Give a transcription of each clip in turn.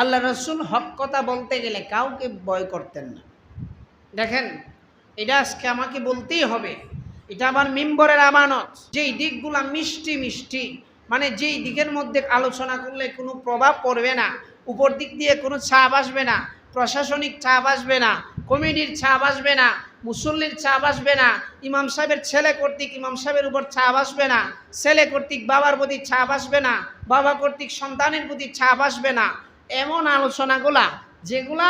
আল্লাহ রসুল হক কথা বলতে গেলে কাউকে ভয় করতেন না। দেখেন, এটা আজকে আমাকে বলতেই হবে। এটা আমার মিম্বরের আমানত। যেই দিকগুলা মিষ্টি মিষ্টি মানে যেই দিকের মধ্যে আলোচনা করলে কোনো প্রভাব পড়বে না, উপর দিক দিয়ে কোনো ছাপ আসবে না, প্রশাসনিক ছাপ আসবে না, কমিটির ছাপ আসবে না, মুসল্লির ছাপ আসবে না, ইমাম সাহেবের ছেলে কর্তৃক, ইমাম সাহেবের উপর ছাপ আসবে না, ছেলে কর্তৃক বাবার প্রতি ছাপ আসবে না, বাবা কর্তৃক সন্তানের প্রতি ছাপ আসবে না এমন আলোচনাগুলা যেগুলা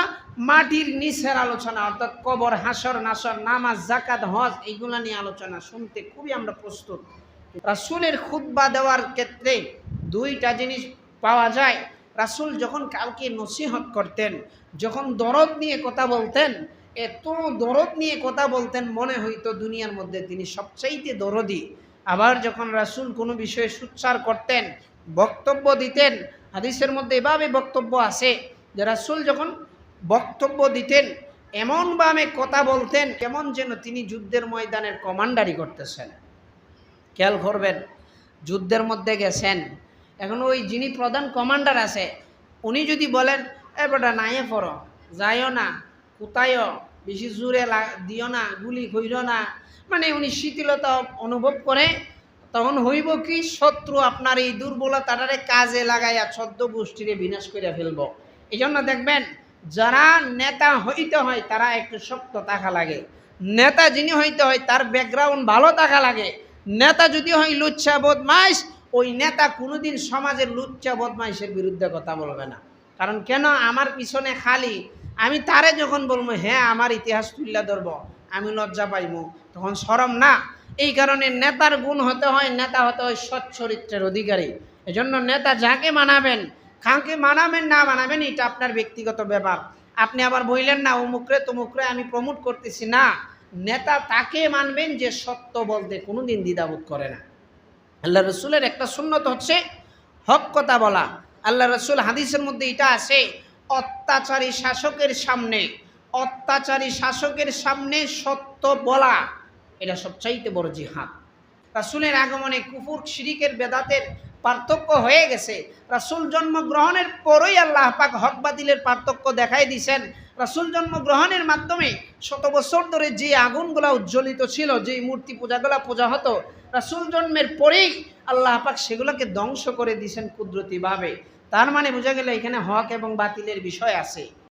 মাটির নিচের আলোচনা, অর্থাৎ কবর, হাসর, নাসর, নামাজ জাকাত হজ এইগুলা নিয়ে আলোচনা শুনতে খুবই আমরা প্রস্তুত। রাসুলের খুতবা দেওয়ার ক্ষেত্রে দুইটা জিনিস পাওয়া যায়। রাসুল যখন কাউকে নসিহত করতেন, যখন দরদ নিয়ে কথা বলতেন, এত দরদ নিয়ে কথা বলতেন, মনে হইতো দুনিয়ার মধ্যে তিনি সবচাইতে দরদি। আবার যখন রাসুল কোনো বিষয়ে সুচ্চার করতেন, বক্তব্য দিতেন হাদিসের মধ্যে এভাবে বক্তব্য আছে যে রাসুল যখন বক্তব্য দিতেন এমনভাবে কথা বলতেন, কেমন যেন তিনি যুদ্ধের ময়দানের কমান্ডারি করতেছেন। খেয়াল করবেন, যুদ্ধের মধ্যে গেছেন। এখন ওই যিনি প্রধান কমান্ডার আছে, উনি যদি বলেন, এ বেটা, নাইয়ে পড়ো, যাইও না কোথায়ও বেশি জোরে দিও না, গুলি কইর না। মানে উনি শিথিলতা অনুভব করে তখন হইব কি, শত্রু আপনার এই দুর্বলতাটারে কাজে লাগাইয়া ছদ্ম গোষ্ঠীরে বিনাশ করে ফেলব। এই জন্য দেখবেন, যারা নেতা হইতে হয়, তারা একটু শক্ত থাকা লাগে। নেতা যিনি হইতে হয়, তার ব্যাকগ্রাউন্ড ভালো থাকা লাগে। নেতা যদি হয়, লুচ্ছা, বদমাইশ, ওই নেতা কোনোদিন সমাজের লুচ্চা বদমাইশের বিরুদ্ধে কথা বলবে না। কারণ কেন? আমার পিছনে খালি, আমি তারে যখন বলব হ্যাঁ আমার ইতিহাস তুল্লা ধরবো, আমি লজ্জা পাইব তখন সরম না। এই কারণে নেতার গুণ হতে হয়, নেতা হতে হয় সৎ চরিত্রের অধিকারী। এজন্য নেতা যাকে মানাবেন, কাউকে মানাবেন, না মানাবেন, এটা আপনার ব্যক্তিগত ব্যাপার। আপনি আবার বললেন না, অমুকরে তমুকরে আমি প্রমোট করতেছি। না, নেতা তাকে মানবেন যে সত্য বলতে কোনোদিন দ্বিধাবোধ করে না। আল্লাহ রসুলের একটা সুন্নত হচ্ছে হক কথা বলা। আল্লাহ রসুল হাদিসের মধ্যে এটা আছে, অত্যাচারী শাসকের সামনে, অত্যাচারী শাসকের সামনে সত্য বলা। এটা সবচাইতে বড় জিহাদ। রাসুলের আগমনে কুফুর, শিরিকের, বেদাতের পার্থক্য হয়ে গেছে। রাসুল জন্মগ্রহণের পরই আল্লাহ পাক হক বাতিলের পার্থক্য দেখাই দিছেন। রাসুল জন্মগ্রহণের মাধ্যমে শত বছর ধরে যে আগুনগুলা উজ্জ্বলিত ছিল, যে মূর্তি পূজাগুলা পূজা হতো, রাসুল জন্মের পরেই আল্লাহ পাক সেগুলোকে ধ্বংস করে দিছেন কুদরতিভাবে তার মানে বোঝা গেল এখানে হক এবং বাতিলের বিষয় আছে।